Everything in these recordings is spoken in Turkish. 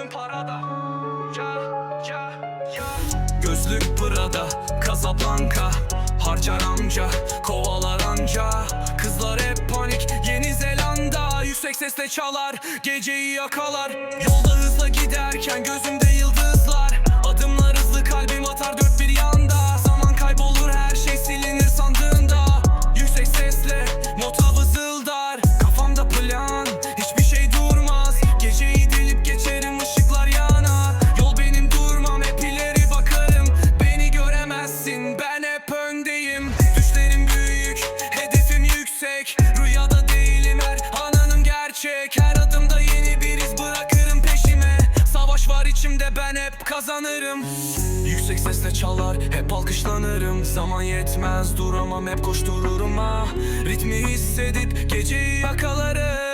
gözüm parada Ya ya ya. Gözlük Prada Casablanca. Harcar amca kovalar anca. Kızlar hep panik Yeni Zelanda. Yüksek sesle çalar geceyi yakalar. Yolda hızla giderken gözümde yıldız içimde ben hep kazanırım. Yüksek sesle çalar hep alkışlanırım. Zaman yetmez duramam hep koştururum ha Ritmi hissedip geceyi yakalarım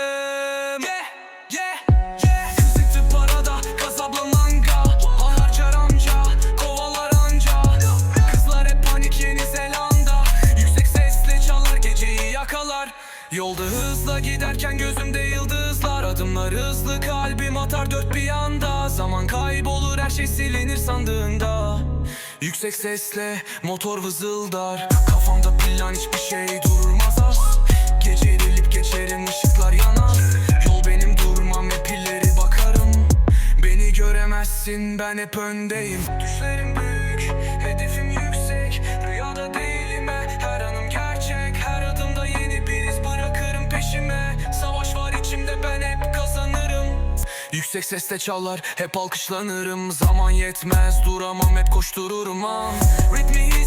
Yolda hızla giderken gözümde yıldızlar. Adımlar hızlı kalbim atar dört bir yanda. Zaman kaybolur her şey silinir sandığında. Yüksek sesle motor vızıldar. Kafamda plan hiçbir şey durmaz az. Gece delip geçerim ışıklar yanar. Yol benim durmam hep ileri bakarım. Beni göremezsin ben hep öndeyim. Düşlerim büyük, hedefim yüksek Yüksek sesle çalar hep alkışlanırım. Zaman yetmez duramam hep koştururum. Ritmi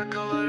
Jacob.